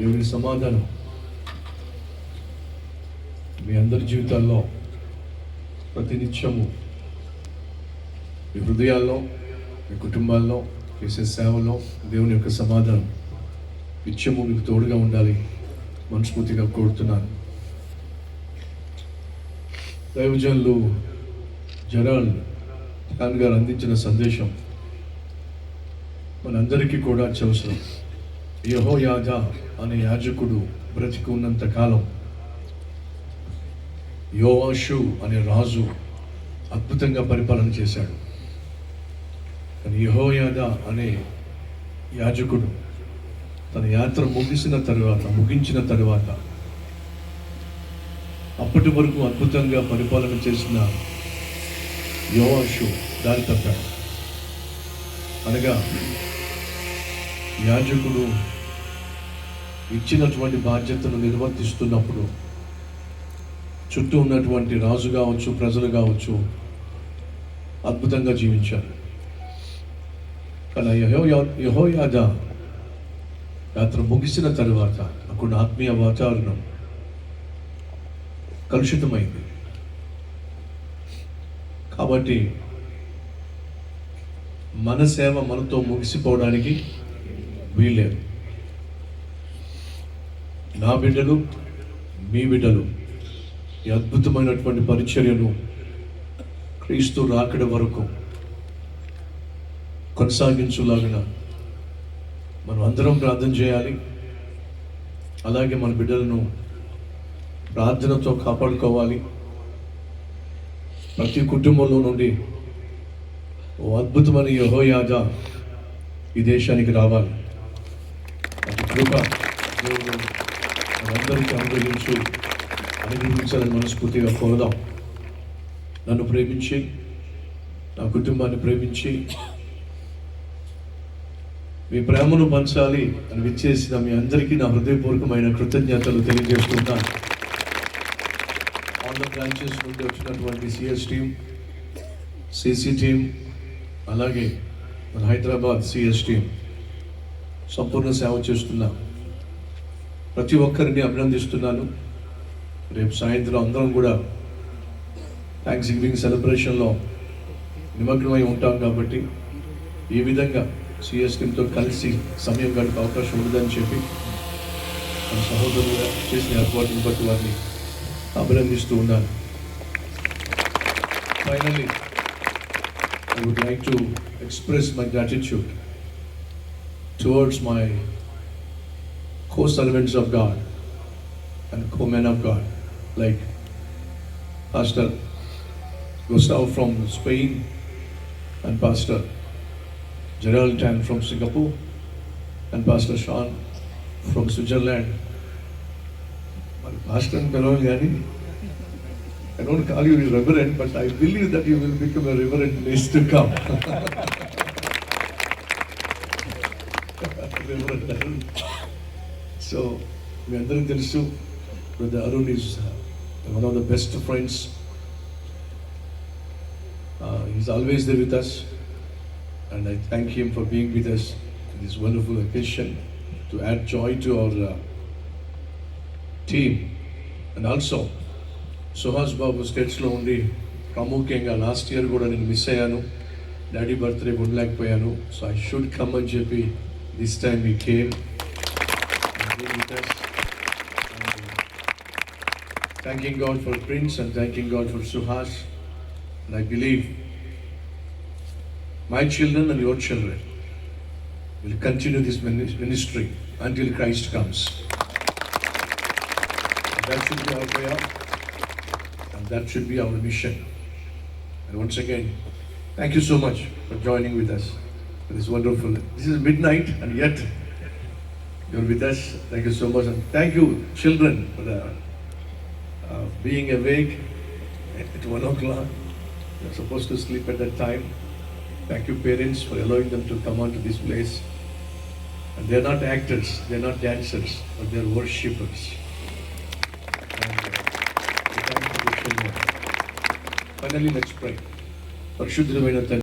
దేవుని సమాధానం. మీ అందరి జీవితాల్లో ప్రతినిత్యము మీ హృదయాల్లో మీ కుటుంబాల్లో చేసే సేవలో దేవుని యొక్క సమాధానం నిత్యము మీకు తోడుగా ఉండాలి. మనస్ఫూర్తిగా కోరుతున్నాను. దైవజనులు జరాల్ ఖాన్ గారు అందించిన సందేశం మనందరికీ కూడా అత్యవసరం. యహోయాజ అనే యాజకుడు బ్రతికి ఉన్నంత కాలం యోవాషు అనే రాజు అద్భుతంగా పరిపాలన చేశాడు. కానీ యహోయాద అనే యాజకుడు తన యాత్ర ముగిసిన తర్వాత ముగించిన తర్వాత అప్పటి వరకు అద్భుతంగా పరిపాలన చేసిన యోవాషు దారి తప్పాడు. అనగా యాజకుడు ఇచ్చినటువంటి బాధ్యతను నిర్వర్తిస్తున్నప్పుడు చుట్టూ ఉన్నటువంటి రాజు కావచ్చు ప్రజలు కావచ్చు అద్భుతంగా జీవించారు. కానీ యహో యహోయాద యాత్ర ముగిసిన తర్వాత అక్కడ ఆత్మీయ వాతావరణం కలుషితమైంది. కాబట్టి మన సేవ మనతో ముగిసిపోవడానికి వీల్లేదు. నా బిడ్డలు మీ బిడ్డలు ఈ అద్భుతమైనటువంటి పరిచర్యను క్రీస్తు రాకడ వరకు కొనసాగించులాగిన మనం అందరం ప్రార్థన చేయాలి. అలాగే మన బిడ్డలను ప్రార్థనతో కాపాడుకోవాలి. ప్రతి కుటుంబంలో నుండి ఓ అద్భుతమైన యహోయాద ఈ దేశానికి రావాలి. కృప దేవుడు మనందరికీ అనుగ్రహించు అనుగ్రహించాలని మనస్ఫూర్తిగా కోరదాం. నన్ను ప్రేమించి నా కుటుంబాన్ని ప్రేమించి మీ ప్రేమను పంచాలి అని విచ్చేసిన మీ అందరికీ నా హృదయపూర్వకమైన కృతజ్ఞతలు తెలియజేస్తున్నాను ఆల్ ద బ్రాంచెస్ నుండి వచ్చినటువంటి సిఎస్ టీం సిసి టీం అలాగే మన హైదరాబాద్ సిఎస్ టీం. సంపూర్ణ సేవ చేస్తున్నాం. ప్రతి ఒక్కరిని అభినందిస్తున్నాను. రేపు సాయంత్రం అందరం కూడా థ్యాంక్స్ గివింగ్ సెలబ్రేషన్లో నిమగ్నమై ఉంటాం కాబట్టి ఈ విధంగా సిఎస్ టీంతో కలిసి సమయం గడిపే అవకాశం ఉండదని చెప్పి మన సహోదరులుగా చేసిన ఏర్పాటును బట్టి వారిని అభినందిస్తూ ఉన్నాను. Finally I would like to express my gratitude towards my my co-servants of God and co-men of God, like Pastor Gustav from Spain and Pastor Gerald Tan from Singapore and Pastor Sean from Switzerland. Pastor I don't call you reverend, but I believe that you will become a reverend in days to come. Reverend Arun. So, మీ అందరికీ తెలుసు brother Arun is one of the best friends is always there with us and I thank him for being with us in this wonderful occasion to add joy to our team and also Suhas Babu స్టేట్స్లో ఉండి ప్రాముఖ్యంగా last year కూడా నేను miss అయ్యాను daddy birthday ఉండలేకపోయాను so I should come అని చెప్పి this time ఈ came with us. And thanking God for Prince and thanking God for Suhas. And I believe my children and your children will continue this ministry until Christ comes. And that should be our prayer and that should be our mission. And once again, thank you so much for joining with us. This wonderful. This is midnight and yet you're with us. Thank you so much. And thank you, children, for the, uh, being awake at one o'clock. You're supposed to sleep at that time. Thank you, parents, for allowing them to come onto this place. And they're not actors, they're not dancers, but they're worshippers. And, uh, we thank you for the children. Finally, let's pray. పరిశుద్ధమైన తండ్రి